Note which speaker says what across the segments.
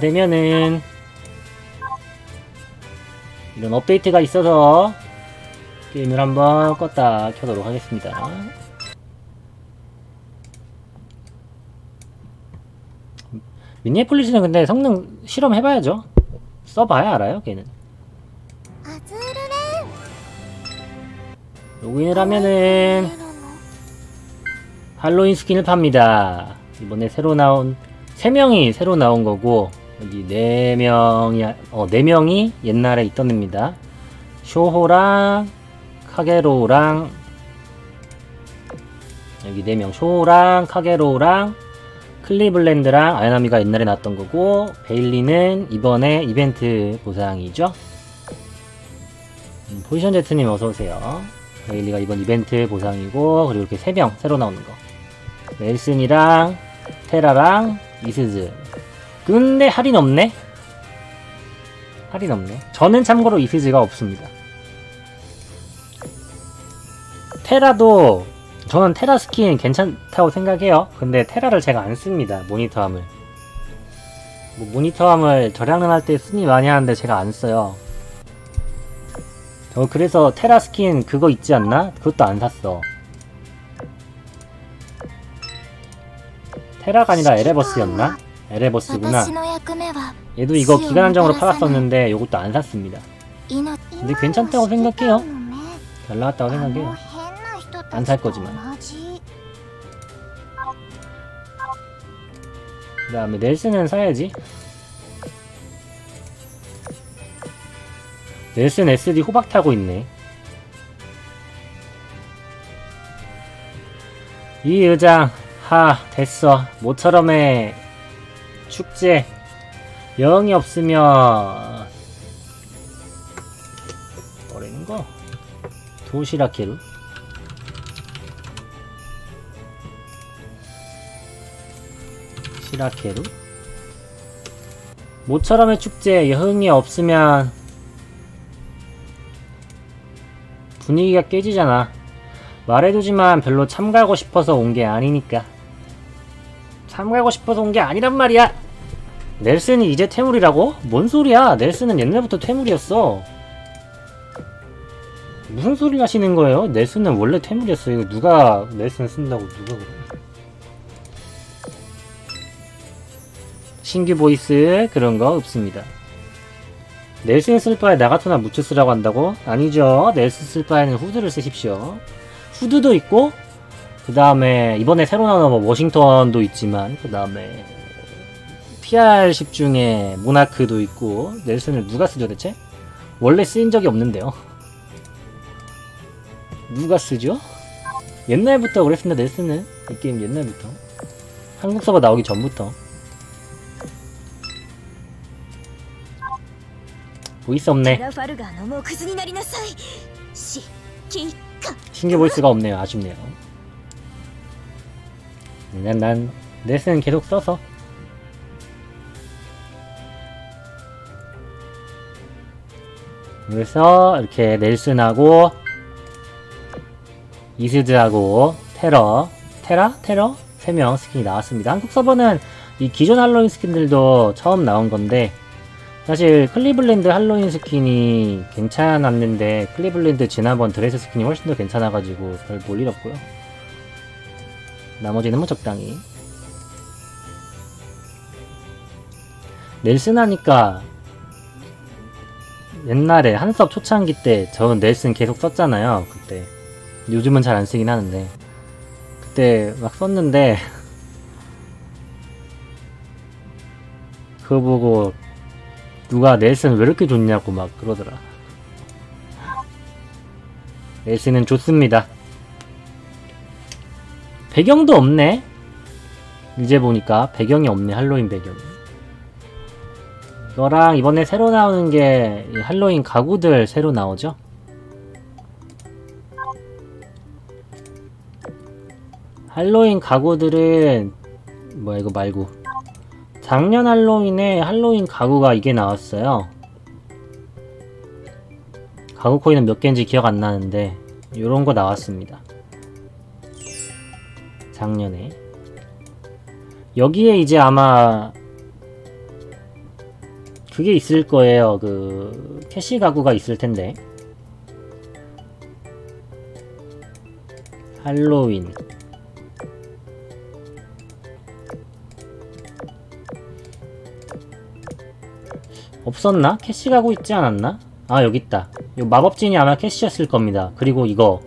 Speaker 1: 되면은 이런 업데이트가 있어서 게임을 한번 껐다 켜도록 하겠습니다. 미니애폴리스는 근데 성능 실험해봐야죠. 써봐야 알아요 걔는. 로그인을 하면은 할로윈 스킨을 팝니다. 이번에 새로 나온 3명이 새로 나온 거고. 여기 4명이 어 4명이 옛날에 있던 애입니다. 쇼호랑 카게로우랑 여기 4명 쇼호랑 카게로우랑 클리블랜드랑 아야나미가 옛날에 나왔던 거고 베일리는 이번에 이벤트 보상이죠. 음, 포지션 제트님 어서오세요. 베일리가 이번 이벤트 보상이고 그리고 이렇게 3명 새로 나오는 거 넬슨이랑 테라랑 이스즈 근데 할인 없네? 할인 없네 저는 참고로 이스즈가 없습니다 테라도 저는 테라 스킨 괜찮다고 생각해요 근데 테라를 제가 안 씁니다 모니터함을 뭐 모니터함을 절약을 할 때 쓰니 많이 하는데 제가 안 써요 저 그래서 테라 스킨 그거 있지 않나? 그것도 안 샀어 테라가 아니라 에레버스였나? 에레버스구나. 얘도 이거 기간 한정으로 팔았었는데 요것도 안 샀습니다. 근데 괜찮다고 생각해요. 잘 나왔다고 생각해요. 안 살 거지만. 그 다음에 넬슨은 사야지. 넬슨 SD 호박 타고 있네. 이 의장 하 됐어. 모처럼의 축제. 영이 없으면 뭐라는 거? 도시락회로 시라케루? 모처럼의 축제 여흥이 없으면 분위기가 깨지잖아. 말해두지만 별로 참가하고 싶어서 온 게 아니니까. 참가하고 싶어서 온 게 아니란 말이야 넬슨이 이제 퇴물이라고? 뭔 소리야 넬슨은 옛날부터 퇴물이었어 무슨 소리 하시는 거예요? 넬슨은 원래 퇴물이었어 이거 누가 넬슨 쓴다고 누가 그래 신규 보이스 그런 거 없습니다. 넬슨 쓸 바에 나가토나 무츠 쓰라고 한다고? 아니죠. 넬슨 쓸 바에는 후드를 쓰십시오. 후드도 있고 그 다음에 이번에 새로 나온 뭐 워싱턴도 있지만 그 다음에 PR십 중에 모나크도 있고 넬슨을 누가 쓰죠 대체? 원래 쓰인 적이 없는데요. 누가 쓰죠? 옛날부터 그랬습니다 넬슨은. 이 게임 옛날부터. 한국 서버 나오기 전부터. 보이스 없네. 신규 보이스가 없네요. 아쉽네요. 난 넬슨은 계속 써서. 그래서 이렇게 넬슨하고 이스즈하고 테러 테라? 테러? 3명 스킨이 나왔습니다 한국 서버는 이 기존 할로윈 스킨들도 처음 나온 건데 사실 클리블랜드 할로윈 스킨이 괜찮았는데 클리블랜드 지난번 드레스 스킨이 훨씬 더 괜찮아가지고 별 볼 일 없고요 나머지는 뭐 적당히 넬슨 하니까 옛날에 한섭 초창기 때 저는 넬슨 계속 썼잖아요 그때 요즘은 잘 안 쓰긴 하는데 그때 막 썼는데 그거 보고 누가 넬슨 왜 이렇게 좋냐고 막 그러더라. 넬슨은 좋습니다. 배경도 없네? 이제 보니까 배경이 없네, 할로윈 배경 이. 이거랑 이번에 새로 나오는 게이 할로윈 가구들 새로 나오죠? 할로윈 가구들은 뭐야 이거 말고 작년 할로윈에 할로윈 가구가 이게 나왔어요. 가구 코인은 몇 개인지 기억 안 나는데 요런 거 나왔습니다. 작년에 여기에 이제 아마 그게 있을 거예요. 그 캐시 가구가 있을 텐데. 할로윈. 없었나? 캐시 가구 있지 않았나? 아 여기 있다. 요 마법진이 아마 캐시였을 겁니다. 그리고 이거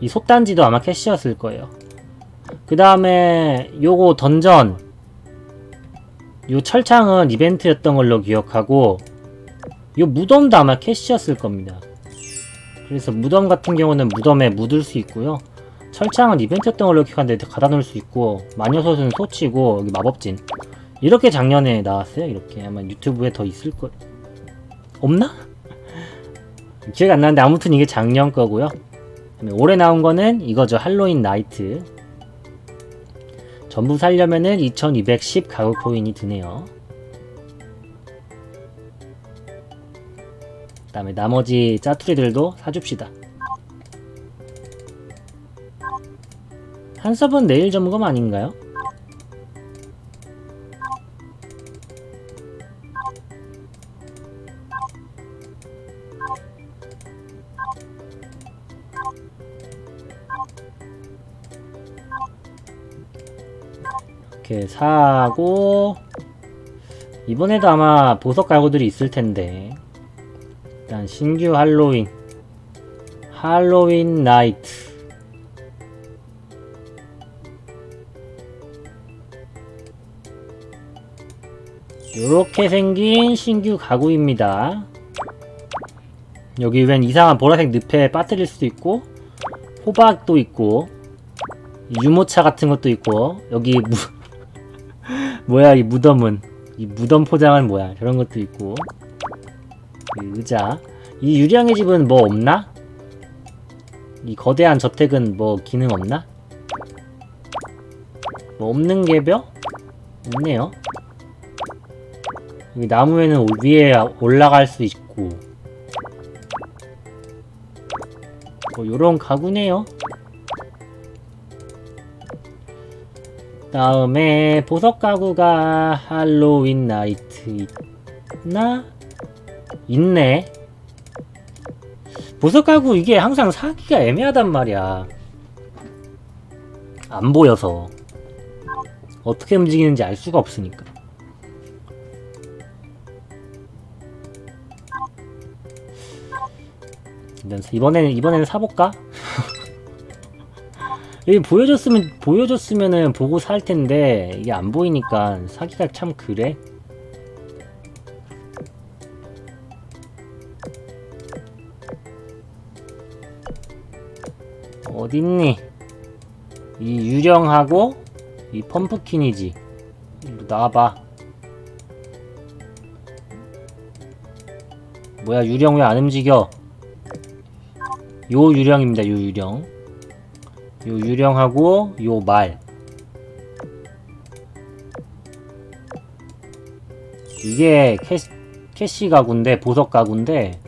Speaker 1: 이 솥단지도 아마 캐시였을 거예요. 그 다음에 요거 던전 요 철창은 이벤트였던 걸로 기억하고 요 무덤도 아마 캐시였을 겁니다. 그래서 무덤 같은 경우는 무덤에 묻을 수 있고요. 철창은 이벤트였던 걸로 기억하는데 갖다 놓을 수 있고 마녀솥은 소치고 여기 마법진 이렇게 작년에 나왔어요. 이렇게 아마 유튜브에 더 있을 거 없나? 기억이 안 나는데 아무튼 이게 작년 거고요. 올해 나온 거는 이거죠. 할로윈 나이트. 전부 살려면은 2210 가구 코인이 드네요. 그 다음에 나머지 짜투리들도 사줍시다. 한섭은 내일 점검 아닌가요? 이렇게 사고 이번에도 아마 보석 가구들이 있을 텐데. 일단 신규 할로윈 할로윈 나이트. 요렇게 생긴 신규 가구입니다. 여기 웬 이상한 보라색 늪에 빠뜨릴 수도 있고 호박도 있고 유모차 같은 것도 있고 여기 무 뭐야 이 무덤은. 이 무덤 포장은 뭐야? 저런 것도 있고. 이 의자. 이 유령의 집은 뭐 없나? 이 거대한 저택은 뭐 기능 없나? 뭐 없는 개벼? 없네요. 여기 나무에는 올- 위에 올라갈 수 있고. 뭐 요런 가구네요 다음에 보석 가구가 할로윈 나이트 있나? 있네. 보석 가구 이게 항상 사기가 애매하단 말이야. 안 보여서. 어떻게 움직이는지 알 수가 없으니까. 이번에는 이번에는 사볼까? 여기 보여줬으면 보여줬으면은 보고 살 텐데 이게 안 보이니까 사기가 참 그래. 어딨니? 이 유령하고 이 펌프킨이지. 나와봐. 뭐야 유령 왜 안 움직여? 요 유령입니다. 요 유령. 요 유령하고 요 말. 이게 캐시, 캐시 가구인데 보석 가구인데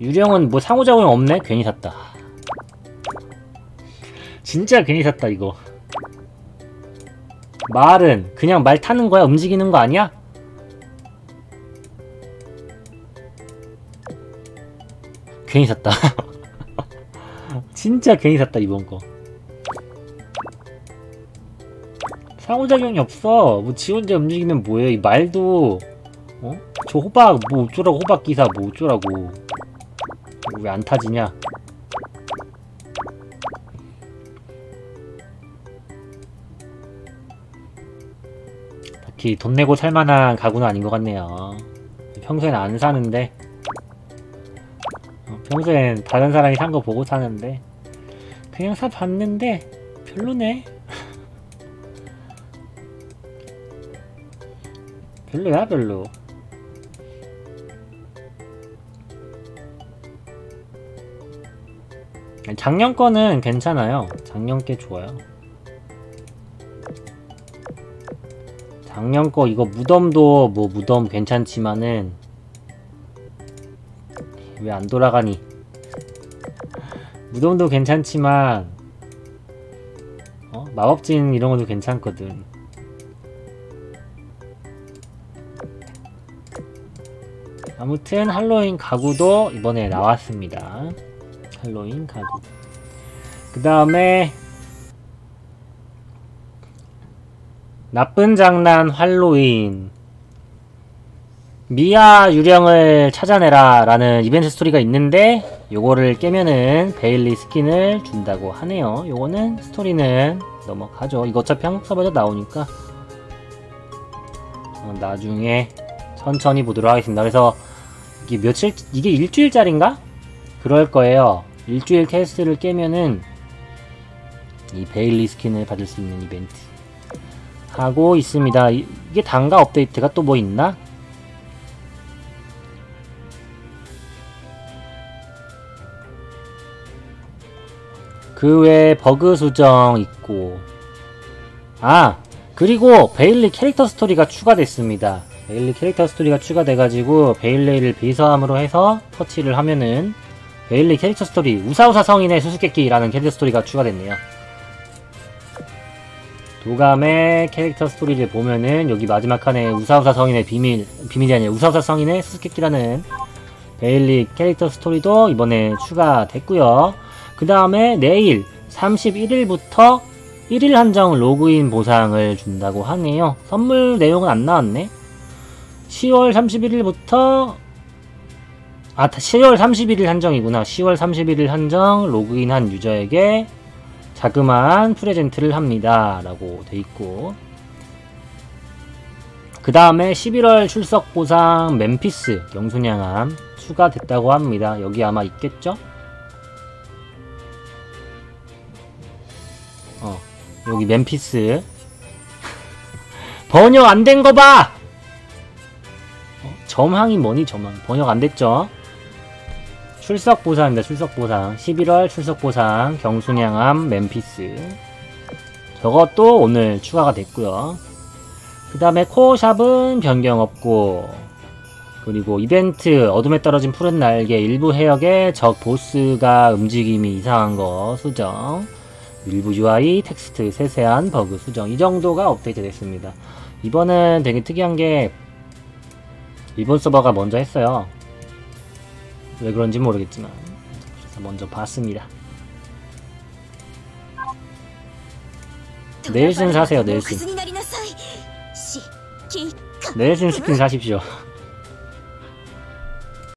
Speaker 1: 유령은 뭐 상호작용이 없네? 괜히 샀다. 진짜 괜히 샀다 이거. 말은 그냥 말 타는 거야? 움직이는 거 아니야? 괜히 샀다. 진짜 괜히 샀다 이번 거. 상호작용이 없어. 뭐 지 혼자 움직이면 뭐해? 이 말도 어? 저 호박 뭐 어쩌라고 호박 기사 뭐 어쩌라고 왜 안 타지냐? 딱히 돈 내고 살만한 가구는 아닌 것 같네요. 평소엔 안 사는데 어, 평소엔 다른 사람이 산 거 보고 사는데 그냥 사봤는데 별로네. 별로야 별로. 작년 거는 괜찮아요. 작년 게 좋아요. 작년 거 이거 무덤도 뭐 무덤 괜찮지만은 왜 안 돌아가니? 무덤도 괜찮지만 어? 마법진 이런 것도 괜찮거든. 아무튼 할로윈 가구도 이번에 나왔습니다. 할로윈 가구. 그 다음에 나쁜 장난 할로윈 미아 유령을 찾아내라 라는 이벤트 스토리가 있는데 요거를 깨면은 베일리 스킨을 준다고 하네요. 요거는 스토리는 넘어가죠. 이거 어차피 한국 서버에서 나오니까. 어, 나중에 천천히 보도록 하겠습니다. 그래서 이게 며칠 이게 일주일짜리인가? 그럴 거예요. 일주일 테스트를 깨면은 이 베일리 스킨을 받을 수 있는 이벤트 하고 있습니다. 이- 이게 단가 업데이트가 또 뭐 있나? 그 외에 버그 수정 있고. 아 그리고 베일리 캐릭터 스토리가 추가됐습니다. 베일리 캐릭터 스토리가 추가돼가지고 베일리를 비서함으로 해서 터치를 하면은 베일리 캐릭터 스토리 우사우사 성인의 수수께끼라는 캐릭터 스토리가 추가됐네요. 도감의 캐릭터 스토리를 보면은 여기 마지막 칸에 우사우사 성인의 비밀 비밀이 아니라 우사우사 성인의 수수께끼라는 베일리 캐릭터 스토리도 이번에 추가됐고요 그 다음에 내일 31일부터 1일 한정 로그인 보상을 준다고 하네요. 선물 내용은 안 나왔네. 10월 31일부터 아 10월 31일 한정이구나. 10월 31일 한정 로그인한 유저에게 자그마한 프레젠트를 합니다. 라고 돼 있고 그 다음에 11월 출석 보상 멤피스 영순양함 추가됐다고 합니다. 여기 아마 있겠죠? 여기 멤피스. 번역 안 된 거 봐! 어, 점항이 뭐니, 점항. 번역 안 됐죠? 출석 보상입니다, 출석 보상. 11월 출석 보상, 경순양함, 멤피스. 저것도 오늘 추가가 됐고요 그 다음에 코어샵은 변경 없고, 그리고 이벤트, 어둠에 떨어진 푸른 날개, 일부 해역의 적 보스가 움직임이 이상한 거 수정. 일부 UI, 텍스트, 세세한 버그 수정 이 정도가 업데이트 됐습니다. 이번엔 되게 특이한 게 일본 서버가 먼저 했어요. 왜 그런지 모르겠지만 그래서 먼저 봤습니다. 내일신 사세요,
Speaker 2: 내일신.
Speaker 1: 내일신 스킨 사십시오.